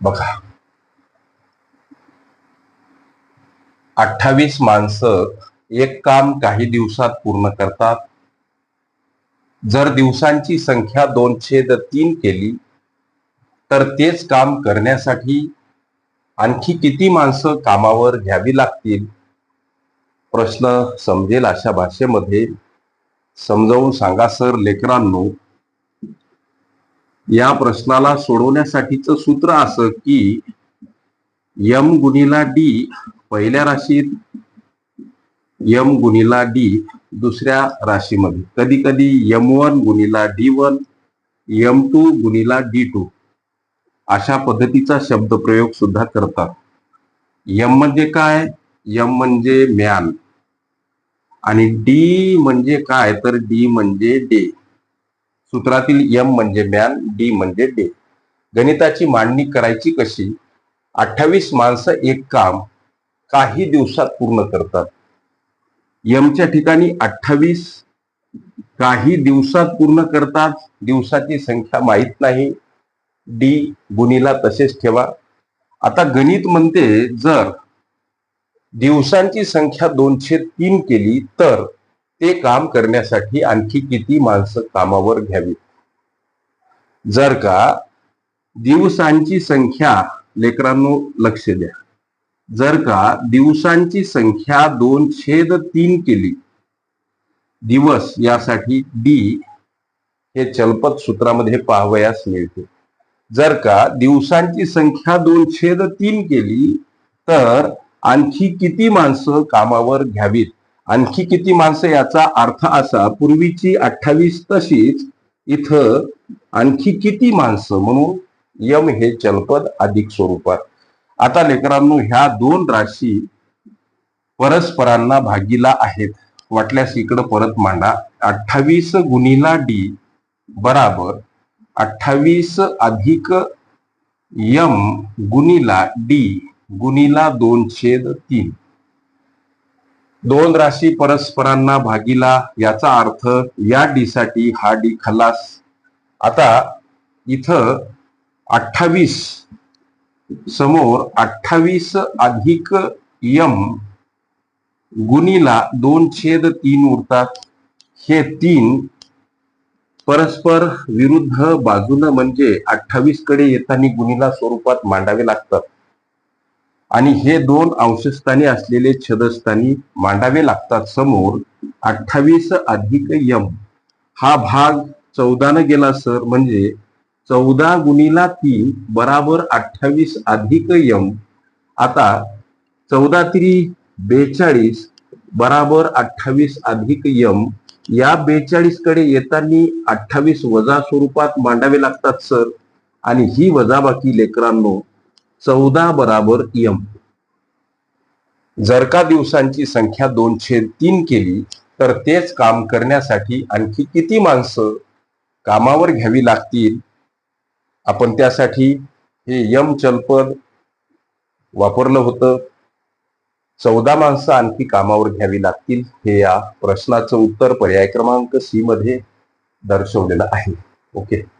बघा. अठ्ठावीस माणसं एक काम काही दिवसात पूर्ण करतात. जर दिवसांची संख्या दोनशे तीन केली तर तेच काम करण्यासाठी आणखी किती माणसं कामावर घ्यावी लागतील? प्रश्न समजेल अशा भाषेमध्ये. समजावून सांगा सर लेकरांनो. या प्रश्नाला सोडवण्यासाठीचं सूत्र असं की यम गुणिला डी पहिल्या राशीत यम गुणिला डी दुसऱ्या राशीमध्ये. कधी कधी यम वन गुणिला डी वन यम टू गुणिला डी टू अशा पद्धतीचा शब्दप्रयोग सुद्धा करतात. यम म्हणजे काय? यम म्हणजे म्यान. आणि डी म्हणजे काय? तर डी म्हणजे डे. सूत्रातील यम म्हणजे मॅन डी म्हणजे डे. गणिताची मांडणी करायची कशी? अठ्ठावीस माणसं एक काम काही दिवसात पूर्ण करतात. यमच्या ठिकाणी अठ्ठावीस काही दिवसात पूर्ण करतात. दिवसाची संख्या माहीत नाही. डी गुणीला तसेच ठेवा. आता गणित म्हणते जर दिवसांची संख्या दोनशे तीन केली तर ते काम करण्यासाठी आणखी किती माणसं कामावर घ्यावी? जर का दिवसांची संख्या लेकरांनो लक्ष द्या. जर का दिवसांची संख्या दोन छेद तीन केली दिवस यासाठी डी हे चलपद सूत्रामध्ये पाहावयास मिळते. जर का दिवसांची संख्या दोन छेद तीन केली तर आणखी किती माणसं कामावर घ्यावीत? आणखी किती माणसं याचा अर्थ असा पूर्वीची अठ्ठावीस तशीच इथं आणखी किती माणसं म्हणून यम हे चलपद अधिक स्वरूपात. आता लेकरांनो ह्या दोन राशी परस्परांना भागीला आहेत. वाटल्यास इकडं परत मांडा. अठ्ठावीस गुणीला डी बराबर अठ्ठावीस अधिक यम गुणीला डी गुणीला दोन छेद तीन. दोन राशी परस्परांना भागीला याचा अर्थ या डीसाठी हा डी खलास. आता इथं अठ्ठावीस समोर अठ्ठावीस अधिक यम गुणीला दोन छेद तीन उरतात. हे तीन परस्पर विरुद्ध बाजूनं म्हणजे अठ्ठावीसकडे येताना गुणीला स्वरूपात मांडावे लागतात. आणि हे दोन अंशस्थानी असलेले छदस्थानी मांडावे लागतात समोर अठ्ठावीस अधिक यम. हा भाग चौदानं गेला सर. म्हणजे चौदा गुणीला तीन बराबर अठ्ठावीस अधिक यम. आता चौदा तिरी बेचाळीस बराबर अठ्ठावीस अधिक यम. या बेचाळीसकडे येताना अठ्ठावीस वजा स्वरूपात मांडावे लागतात सर. आणि ही वजाबाकी लेकरांनो चौदा बराबर यम. जर का दिवसांची संख्या दोनशे तीन केली तर तेच काम करण्यासाठी आणखी किती माणसं कामावर घ्यावी लागतील? आपण त्यासाठी हे यम चलपद वापरलं होतं. चौदा माणसं आणखी कामावर घ्यावी लागतील हे या प्रश्नाचं उत्तर पर्याय क्रमांक सी मध्ये दर्शवलेलं आहे. ओके.